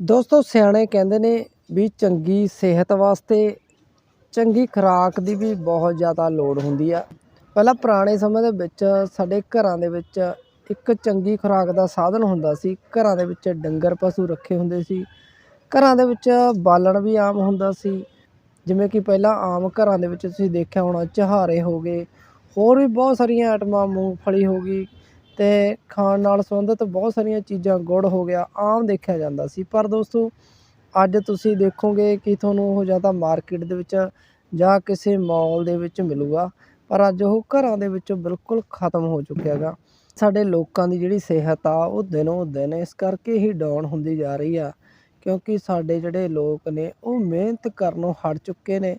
ਦੋਸਤੋ, ਸਿਆਣੇ ਕਹਿੰਦੇ ਨੇ ਵੀ ਚੰਗੀ ਸਿਹਤ ਵਾਸਤੇ ਚੰਗੀ ਖੁਰਾਕ ਦੀ ਵੀ ਬਹੁਤ ਜ਼ਿਆਦਾ ਲੋੜ ਹੁੰਦੀ ਆ। ਪਹਿਲਾਂ ਪੁਰਾਣੇ ਸਮੇਂ ਦੇ ਵਿੱਚ ਸਾਡੇ ਘਰਾਂ ਦੇ ਵਿੱਚ ਇੱਕ ਚੰਗੀ ਖੁਰਾਕ ਦਾ ਸਾਧਨ ਹੁੰਦਾ ਸੀ। ਘਰਾਂ ਦੇ ਵਿੱਚ ਡੰਗਰ ਪਸ਼ੂ ਰੱਖੇ ਹੁੰਦੇ ਸੀ। ਘਰਾਂ ਦੇ ਵਿੱਚ ਬਾਲਣ ਵੀ ਆਮ ਹੁੰਦਾ ਸੀ। ਜਿਵੇਂ ਕਿ ਪਹਿਲਾਂ ਆਮ ਘਰਾਂ ਦੇ ਵਿੱਚ ਤੁਸੀਂ ਦੇਖਿਆ ਹੋਣਾ, ਚਹਾਰੇ ਹੋ ਗਏ, ਹੋਰ ਵੀ ਬਹੁਤ ਸਾਰੀਆਂ ਆਈਟਮਾਂ, ਮੂੰਗਫਲੀ ਹੋ ਗਈ ਅਤੇ ਖਾਣ ਨਾਲ ਸੰਬੰਧਿਤ ਬਹੁਤ ਸਾਰੀਆਂ ਚੀਜ਼ਾਂ ਗੁੜ ਹੋ ਗਿਆ, ਆਮ ਦੇਖਿਆ ਜਾਂਦਾ ਸੀ। ਪਰ ਦੋਸਤੋ, ਅੱਜ ਤੁਸੀਂ ਦੇਖੋਗੇ ਕਿ ਤੁਹਾਨੂੰ ਉਹ ਜਾਂ ਤਾਂ ਮਾਰਕੀਟ ਦੇ ਵਿੱਚ ਜਾਂ ਕਿਸੇ ਮਾਲ ਦੇ ਵਿੱਚ ਮਿਲੂਗਾ। ਪਰ ਅੱਜ ਉਹ ਘਰਾਂ ਦੇ ਵਿੱਚੋਂ ਬਿਲਕੁਲ ਖਤਮ ਹੋ ਚੁੱਕਿਆ ਗਾ ਸਾਡੇ ਲੋਕਾਂ ਦੀ ਜਿਹੜੀ ਸਿਹਤ ਆ, ਉਹ ਦਿਨੋਂ ਦਿਨ ਇਸ ਕਰਕੇ ਹੀ ਡਾਊਨ ਹੁੰਦੀ ਜਾ ਰਹੀ ਆ। ਕਿਉਂਕਿ ਸਾਡੇ ਜਿਹੜੇ ਲੋਕ ਨੇ, ਉਹ ਮਿਹਨਤ ਕਰਨੋਂ ਹਟ ਚੁੱਕੇ ਨੇ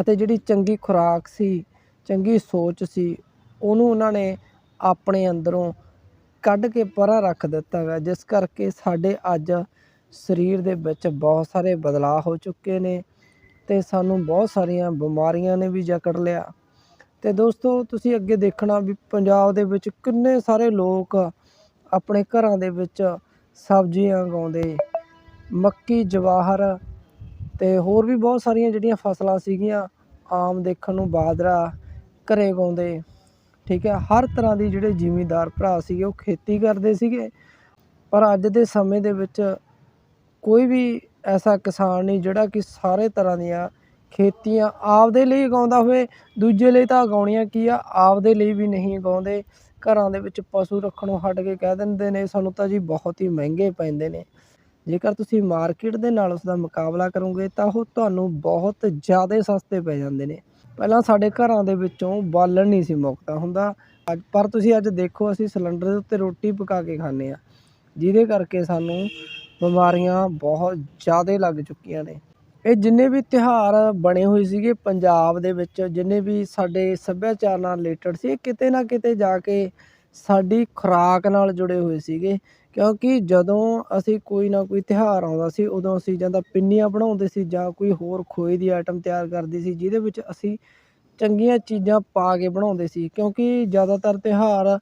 ਅਤੇ ਜਿਹੜੀ ਚੰਗੀ ਖੁਰਾਕ ਸੀ, ਚੰਗੀ ਸੋਚ ਸੀ, ਉਹਨੂੰ ਉਹਨਾਂ ਨੇ ਆਪਣੇ ਅੰਦਰੋਂ ਕੱਢ ਕੇ ਪਰਾਂ ਰੱਖ ਦਿੱਤਾ ਗਿਆ ਜਿਸ ਕਰਕੇ ਸਾਡੇ ਅੱਜ ਸਰੀਰ ਦੇ ਵਿੱਚ ਬਹੁਤ ਸਾਰੇ ਬਦਲਾਅ ਹੋ ਚੁੱਕੇ ਨੇ ਅਤੇ ਸਾਨੂੰ ਬਹੁਤ ਸਾਰੀਆਂ ਬਿਮਾਰੀਆਂ ਨੇ ਵੀ ਜਕੜ ਲਿਆ। ਅਤੇ ਦੋਸਤੋ, ਤੁਸੀਂ ਅੱਗੇ ਦੇਖਣਾ ਵੀ ਪੰਜਾਬ ਦੇ ਵਿੱਚ ਕਿੰਨੇ ਸਾਰੇ ਲੋਕ ਆਪਣੇ ਘਰਾਂ ਦੇ ਵਿੱਚ ਸਬਜ਼ੀਆਂ ਉਗਾਉਂਦੇ, ਮੱਕੀ, ਜਵਾਹਰ ਅਤੇ ਹੋਰ ਵੀ ਬਹੁਤ ਸਾਰੀਆਂ ਜਿਹੜੀਆਂ ਫਸਲਾਂ ਸੀਗੀਆਂ, ਆਮ ਦੇਖਣ ਨੂੰ ਬਾਜਰਾ, ਘਰੇ ਉਗਾਉਂਦੇ। ਠੀਕ ਹੈ, ਹਰ ਤਰ੍ਹਾਂ ਦੀ ਜਿਹੜੇ ਜ਼ਿਮੀਂਦਾਰ ਭਰਾ ਸੀਗੇ ਉਹ ਖੇਤੀ ਕਰਦੇ ਸੀਗੇ। ਪਰ ਅੱਜ ਦੇ ਸਮੇਂ ਦੇ ਵਿੱਚ ਕੋਈ ਵੀ ਐਸਾ ਕਿਸਾਨ ਨਹੀਂ ਜਿਹੜਾ ਕਿ ਸਾਰੇ ਤਰ੍ਹਾਂ ਦੀਆਂ ਖੇਤੀਆਂ ਆਪਦੇ ਲਈ ਉਗਾਉਂਦਾ ਹੋਵੇ, ਦੂਜੇ ਲਈ ਤਾਂ ਉਗਾਉਣੀਆਂ ਕੀ ਆ, ਆਪਦੇ ਲਈ ਵੀ ਨਹੀਂ ਉਗਾਉਂਦੇ। ਘਰਾਂ ਦੇ ਵਿੱਚ ਪਸ਼ੂ ਰੱਖਣੋਂ ਹਟ ਕੇ ਕਹਿ ਦਿੰਦੇ ਨੇ, ਸਾਨੂੰ ਤਾਂ ਜੀ ਬਹੁਤ ਹੀ ਮਹਿੰਗੇ ਪੈਂਦੇ ਨੇ। ਜੇਕਰ ਤੁਸੀਂ ਮਾਰਕੀਟ ਦੇ ਨਾਲ ਉਸ ਦਾ ਮੁਕਾਬਲਾ ਕਰੋਗੇ ਤਾਂ ਉਹ ਤੁਹਾਨੂੰ ਬਹੁਤ ਜ਼ਿਆਦਾ ਸਸਤੇ ਪੈ ਜਾਂਦੇ ਨੇ। ਪਹਿਲਾਂ ਸਾਡੇ ਘਰਾਂ ਦੇ ਵਿੱਚੋਂ ਬਾਲਣ ਨਹੀਂ ਸੀ ਮੁੱਕਦਾ ਹੁੰਦਾ। ਅੱਜ ਪਰ ਤੁਸੀਂ ਅੱਜ ਦੇਖੋ, ਅਸੀਂ ਸਿਲੰਡਰ ਦੇ ਉੱਤੇ ਰੋਟੀ ਪਕਾ ਕੇ ਖਾਂਦੇ ਆ ਜਿਹਦੇ ਕਰਕੇ ਸਾਨੂੰ ਬਿਮਾਰੀਆਂ ਬਹੁਤ ਜ਼ਿਆਦਾ ਲੱਗ ਚੁੱਕੀਆਂ ਨੇ। ਇਹ ਜਿੰਨੇ ਵੀ ਤਿਉਹਾਰ ਬਣੇ ਹੋਏ ਸੀਗੇ ਪੰਜਾਬ ਦੇ ਵਿੱਚ, ਜਿੰਨੇ ਵੀ ਸਾਡੇ ਸੱਭਿਆਚਾਰ ਨਾਲ ਰਿਲੇਟਡ ਸੀ, ਇਹ ਕਿਤੇ ਨਾ ਕਿਤੇ ਜਾ ਕੇ ਸਾਡੀ ਖੁਰਾਕ ਨਾਲ ਜੁੜੇ ਹੋਏ ਸੀਗੇ। ਕਿਉਂਕਿ ਜਦੋਂ ਅਸੀਂ ਕੋਈ ਨਾ ਕੋਈ ਤਿਉਹਾਰ ਆਉਂਦਾ ਸੀ, ਉਦੋਂ ਅਸੀਂ ਜਾਂ ਤਾਂ ਪਿੰਨੀਆਂ ਬਣਾਉਂਦੇ ਸੀ ਜਾਂ ਕੋਈ ਹੋਰ ਖੋਏ ਦੀ ਆਈਟਮ ਤਿਆਰ ਕਰਦੀ ਸੀ, ਜਿਹਦੇ ਵਿੱਚ ਅਸੀਂ ਚੰਗੀਆਂ ਚੀਜ਼ਾਂ ਪਾ ਕੇ ਬਣਾਉਂਦੇ ਸੀ। ਕਿਉਂਕਿ ਜ਼ਿਆਦਾਤਰ ਤਿਉਹਾਰ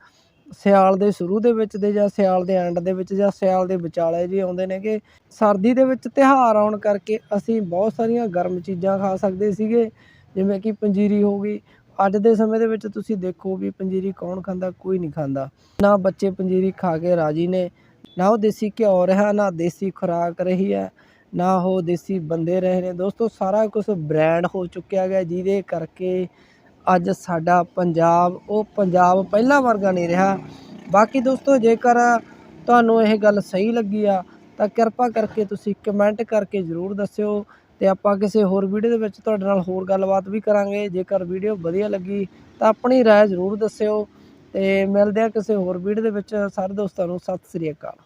ਸਿਆਲ ਦੇ ਸ਼ੁਰੂ ਦੇ ਵਿੱਚ ਦੇ ਜਾਂ ਸਿਆਲ ਦੇ ਐਂਡ ਦੇ ਵਿੱਚ ਜਾਂ ਸਿਆਲ ਦੇ ਵਿਚਾਲੇ ਜੀ ਆਉਂਦੇ ਨੇ ਕਿ ਸਰਦੀ ਦੇ ਵਿੱਚ ਤਿਉਹਾਰ ਆਉਣ ਕਰਕੇ ਅਸੀਂ ਬਹੁਤ ਸਾਰੀਆਂ ਗਰਮ ਚੀਜ਼ਾਂ ਖਾ ਸਕਦੇ ਸੀਗੇ, ਜਿਵੇਂ ਕਿ ਪੰਜੀਰੀ ਹੋ ਗਈ। ਅੱਜ ਦੇ ਸਮੇਂ ਦੇ ਵਿੱਚ ਤੁਸੀਂ ਦੇਖੋ ਵੀ ਪੰਜੀਰੀ ਕੌਣ ਖਾਂਦਾ, ਕੋਈ ਨਹੀਂ ਖਾਂਦਾ। ਨਾ ਬੱਚੇ ਪੰਜੀਰੀ ਖਾ ਕੇ ਰਾਜੀ ਨੇ ਨਾ ਉਹ ਦੇਸੀ ਘਿਓ ਰਿਹਾ, ਨਾ ਦੇਸੀ ਖੁਰਾਕ ਰਹੀ ਹੈ, ਨਾ ਉਹ ਦੇਸੀ ਬੰਦੇ ਰਹੇ ਨੇ। ਦੋਸਤੋ, ਸਾਰਾ ਕੁਝ ਬ੍ਰਾਂਡ ਹੋ ਚੁੱਕਿਆ ਗਿਆ ਜਿਹਦੇ ਕਰਕੇ ਅੱਜ ਸਾਡਾ ਪੰਜਾਬ, ਉਹ ਪੰਜਾਬ ਪਹਿਲਾਂ ਵਰਗਾ ਨਹੀਂ ਰਿਹਾ। ਬਾਕੀ ਦੋਸਤੋ, ਜੇਕਰ ਤੁਹਾਨੂੰ ਇਹ ਗੱਲ ਸਹੀ ਲੱਗੀ ਆ, ਤਾਂ ਕਿਰਪਾ ਕਰਕੇ ਤੁਸੀਂ ਕਮੈਂਟ ਕਰਕੇ ਜ਼ਰੂਰ ਦੱਸਿਓ ਤੇ ਆਪਾਂ ਕਿਸੇ ਹੋਰ ਵੀਡੀਓ ਦੇ ਵਿੱਚ ਤੁਹਾਡੇ ਨਾਲ ਹੋਰ ਗੱਲਬਾਤ ਵੀ ਕਰਾਂਗੇ। ਜੇਕਰ ਵੀਡੀਓ ਵਧੀਆ ਲੱਗੀ, ਤਾਂ ਆਪਣੀ ਰਾਏ ਜ਼ਰੂਰ ਦੱਸਿਓ। ਤੇ ਮਿਲਦੇ ਆ ਕਿਸੇ ਹੋਰ ਵੀਡੀਓ ਦੇ ਵਿੱਚ। ਸਾਰੇ ਦੋਸਤਾਂ ਨੂੰ ਸਤਿ ਸ੍ਰੀ ਅਕਾਲ।